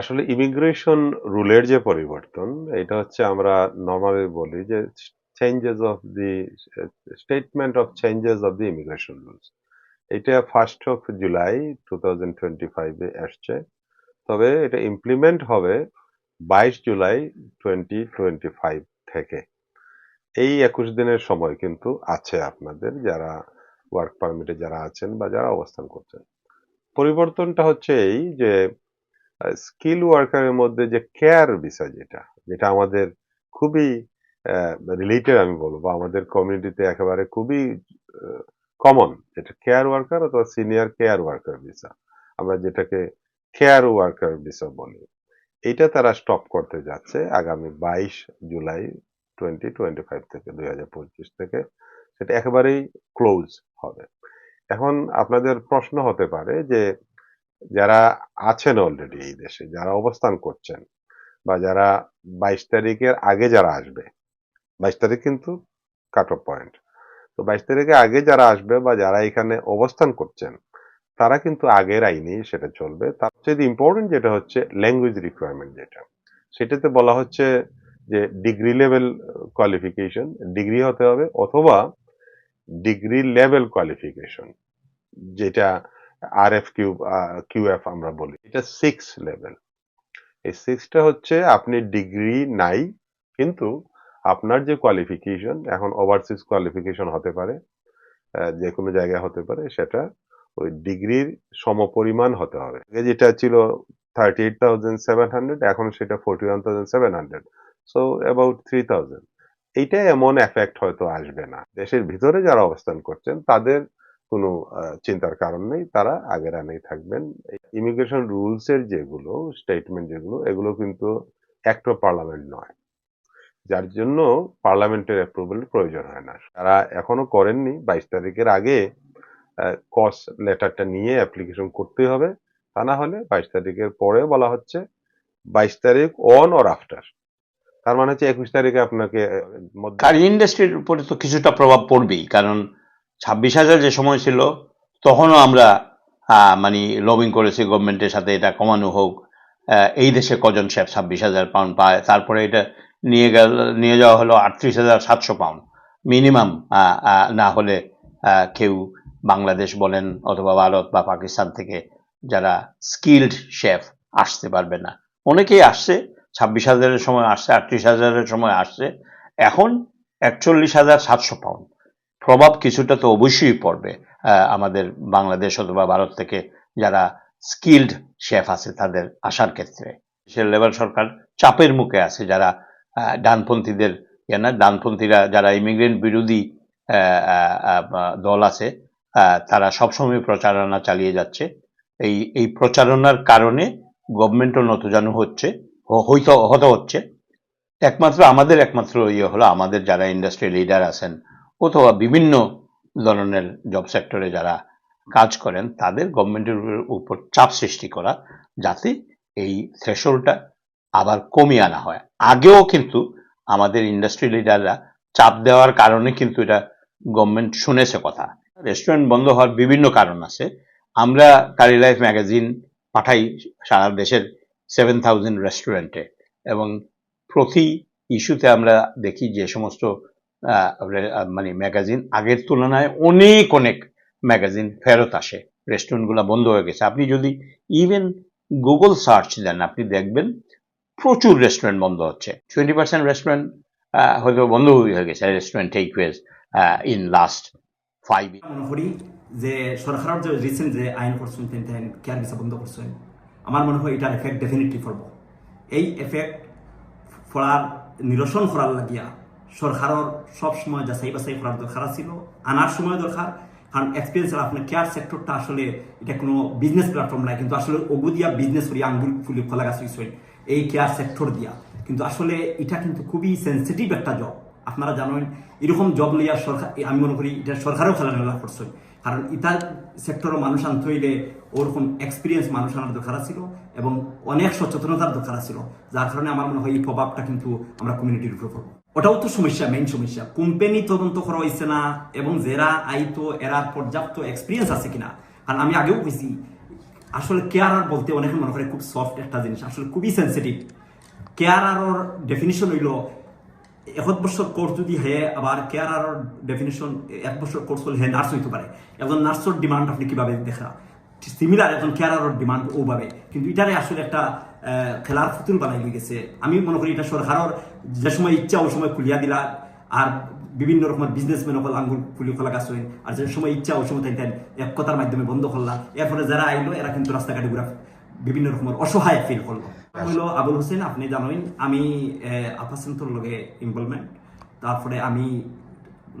আসলে ইমিগ্রেশন রুলের যে পরিবর্তন, এটা হচ্ছে আমরা নর্মালি বলি যে changes of the statement of changes of the immigration rules এটা first of July two thousand twenty ফাইভে আসছে। তবে এটা ইমপ্লিমেন্ট হবে বাইশ জুলাই টোয়েন্টি টোয়েন্টি ফাইভ থেকে। এই একুশ দিনের সময় কিন্তু আছে আপনাদের যারা ওয়ার্ক পারমিটে যারা আছেন বা যারা অবস্থান করছেন। পরিবর্তনটা হচ্ছে এই যে স্কিল ওয়ার্কারের মধ্যে যে কেয়ার বিষয় যেটা যেটা আমাদের খুবই রিলেটেড আমি বলব আমাদের কমিউনিটিতে একেবারে খুবই কমন যেটা কেয়ার ওয়ার্কার অথবা সিনিয়র কেয়ার ওয়ার্কার ভিসা আমরা যেটাকে কেয়ার ওয়ার্কার ভিসা বলি। এটা তারা স্টপ করতে যাচ্ছে আগামী বাইশ জুলাই টোয়েন্টি টোয়েন্টি ফাইভ থেকে, দুই হাজার পঁচিশ থেকে। সেটা একেবারেই ক্লোজ হবে। এখন আপনাদের প্রশ্ন হতে পারে যে যারা আছেন অলরেডি এই দেশে, যারা অবস্থান করছেন বা যারা বাইশ তারিখের আগে যারা আসবে, বাইশ তারিখ কিন্তু কাট অফ পয়েন্ট তো বাইশ তারিখে আগে যারা আসবে বা যারা এখানে অবস্থান করছেন, তারা কিন্তু আগের আইনেই সেটা চলবে। তার চেয়ে ইম্পর্টেন্ট যেটা হচ্ছে ল্যাঙ্গুয়েজ রিকোয়ারমেন্ট যেটা, সেটাতে বলা হচ্ছে যে ডিগ্রি লেভেল কোয়ালিফিকেশন ডিগ্রি হতে হবে অথবা ডিগ্রি লেভেল কোয়ালিফিকেশন যেটা আর এফ কিউ কিউএফ আমরা বলি। এটা সিক্স লেভেল এই সিক্সটা হচ্ছে আপনি ডিগ্রি নাই, কিন্তু আপনার যে কোয়ালিফিকেশন এখন ওভারসিজ কোয়ালিফিকেশন হতে পারে যে কোনো জায়গায় হতে পারে, সেটা ওই ডিগ্রির সমপরিমাণ হতে হবে। যেটা ছিল thirty eight thousand seven hundred এখন সেটা forty one thousand seven hundred so about three thousand এইটা এমন এফেক্ট হয়তো আসবে না। দেশের ভিতরে যারা অবস্থান করছেন, তাদের কোনো চিন্তার কারণ নেই। তারা আগের আনেই থাকবেন। ইমিগ্রেশন রুলস এর যেগুলো স্টেটমেন্ট যেগুলো, এগুলো কিন্তু অফ পার্লামেন্ট নয়। যার জন্য পার্লামেন্টের অ্যাপ্রুভাল প্রয়োজন হয় না। তারা এখনও করেননি। বাইশ তারিখের আগে কস লেটারটা নিয়ে অ্যাপ্লিকেশন করতে হবে। তা না হলে বাইশ তারিখের পরে বলা হচ্ছে, বাইশ তারিখ অন অর আফটার তার মানে হচ্ছে একুশ তারিখে আপনাকে গাড়ি ইন্ডাস্ট্রির উপরে তো কিছুটা প্রভাব পড়বেই। কারণ ছাব্বিশ হাজার যে সময় ছিল, তখনও আমরা মানে লবিং করেছি গভর্নমেন্টের সাথে, এটা কমানো হোক। এই দেশে কজন শেফ ছাব্বিশ হাজার পাউন্ড পায়, তারপরে এটা নিয়ে গেল, নিয়ে যাওয়া হলো আটত্রিশ হাজার সাতশো পাউন্ড মিনিমাম না হলে কেউ বাংলাদেশ বলেন অথবা ভারত বা পাকিস্তান থেকে যারা স্কিল্ড শেফ আসতে পারবে না। অনেকেই আসছে, ছাব্বিশ হাজারের সময় আসছে, আটত্রিশ হাজারের সময় আসছে, এখন একচল্লিশ হাজার সাতশো পাউন্ড প্রভাব কিছুটা তো অবশ্যই পড়বে আমাদের বাংলাদেশ অথবা ভারত থেকে যারা স্কিল্ড শেফ আছে তাদের আসার ক্ষেত্রে। সে লেবার সরকার চাপের মুখে আছে, যারা ডানপন্থীদের ইয়ে না, ডানপন্থীরা যারা ইমিগ্রেন্ট বিরোধী দল আছে তারা সবসময় প্রচারণা চালিয়ে যাচ্ছে। এই এই প্রচারণার কারণে গভর্নমেন্টও নতজানু হচ্ছে হইতে হতে হচ্ছে। একমাত্র আমাদের একমাত্র ইয়ে হলো আমাদের যারা ইন্ডাস্ট্রি লিডার আছেন অথবা বিভিন্ন ধরনের জব সেক্টরে যারা কাজ করেন, তাদের গভর্নমেন্টের উপর চাপ সৃষ্টি করা যাতে এই থ্রেশলটা আবার কমিয়ে আনা হয়। আগেও কিন্তু আমাদের ইন্ডাস্ট্রি লিডাররা চাপ দেওয়ার কারণে কিন্তু এটা গভর্নমেন্ট শুনেছে কথা। রেস্টুরেন্ট বন্ধ হওয়ার বিভিন্ন কারণ আছে। আমরা কারি লাইফ ম্যাগাজিন পাঠাই সারা দেশের সেভেন থাউজেন্ড রেস্টুরেন্টে এবং প্রতি ইস্যুতে আমরা দেখি যে সমস্ত মানে ম্যাগাজিন আগের তুলনায় অনেক অনেক ম্যাগাজিন ফেরত আসে। রেস্টুরেন্টগুলো বন্ধ হয়ে গেছে। আপনি যদি ইভেন গুগল সার্চ দেন, আপনি দেখবেন প্রচুর রেস্টুরেন্ট বন্ধ হচ্ছে। টোয়েন্টি পার্সেন্ট রেস্টুরেন্ট হয়তো বন্ধ হয়ে গেছে। Restaurant takeaways in last five যে সরকারের যে রিসেন্ট যে আইন করছেন, তেন কেয়ার ভিসা বন্ধ করছেন, আমার মনে হয় এটার এফেক্ট ডেফিনেটলি পড়ব। এই এফেক্ট পড়ার, নিরসন করার লাগিয়া সরকারের সব সময় যাচাই বাছাই করার দরকার ছিল আনার সময় দরকার। কারণ এক্সপিরিয়েন্স আপনার কেয়ার সেক্টরটা আসলে এটা কোনো বিজনেস প্ল্যাটফর্ম নাই, কিন্তু আসলে ওগু দিয়া বিজনেস করি আঙ্গুল ফুলি খোলা গাছ এই কেয়ার সেক্টর দিয়া। কিন্তু আসলে এটা কিন্তু খুবই সেন্সিটিভ একটা জব আপনারা জানেন, এরকম জব লইয়া সরকার আমি মনে করি এটা সরকারও খেলাধুলা করছে। কারণ ইটার সেক্টরও মানুষ আনতে হইলে ওরকম এক্সপিরিয়েন্স মানুষ আনার দরকার ছিল এবং অনেক সচেতনতার দরকার ছিল যার কারণে আমার মনে হয় এই প্রভাবটা কিন্তু আমরা কমিউনিটির উপর পড়ব। ওটাও তো সমস্যা মেইন সমস্যা। কোম্পানি তদন্ত করা হয়েছে না এবং যারা আইতো এরা পর্যাপ্ত এক্সপিরিয়েন্স আছে কিনা। কারণ আমি আগেও কইছি, আসলে কেয়ারার বলতে অনেকে মনে করে খুব সফট একটা জিনিস। আসলে খুবই সেন্সিটিভ কেয়ারারর ডেফিনিশন হইল এক বছর কোর্স যদি হে, আবার কেয়ারারর ডেফিনিশন এক বছর কোর্স হলে হে নার্স হইতে পারে। একজন নার্সর ডিমান্ড আপনি কীভাবে দেখা? সিমিলার একজন কেয়ারারর ডিমান্ড ওভাবে। কিন্তু এটারে আসলে একটা খেলার ফুতুল বানাই হয়ে গেছে। আমি মনে করি এটা সরকারের যে সময় ইচ্ছা ওই সময় খুলিয়া দিলা। আর বিভিন্ন রকমের বিজনেসম্যান সকল আঙ্গুল খুলি খোলা গাছ হইন। আর যে সময় ইচ্ছা ওই সময় তাই এক কথার মাধ্যমে বন্ধ করলা। এরপরে যারা আইলো এরা কিন্তু রাস্তাঘাটে ঘুরা বিভিন্ন রকমের অসহায় ফিল করল। হইল আবুল হোসেন আপনি জানেন আমি আপাসেন্তর লগে ইনভলভমেন্ট তারপরে আমি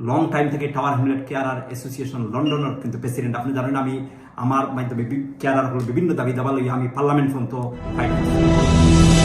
লং টাইম থেকে টাওয়ার হ্যামলেট কেয়ারার অ্যাসোসিয়েশন লন্ডনের কিন্তু প্রেসিডেন্ট আপনি জানেন আমি আমার মাধ্যমে কেয়ারার বিভিন্ন দাবি দাবা লইয়া আমি পার্লামেন্ট পর্যন্ত ফাইট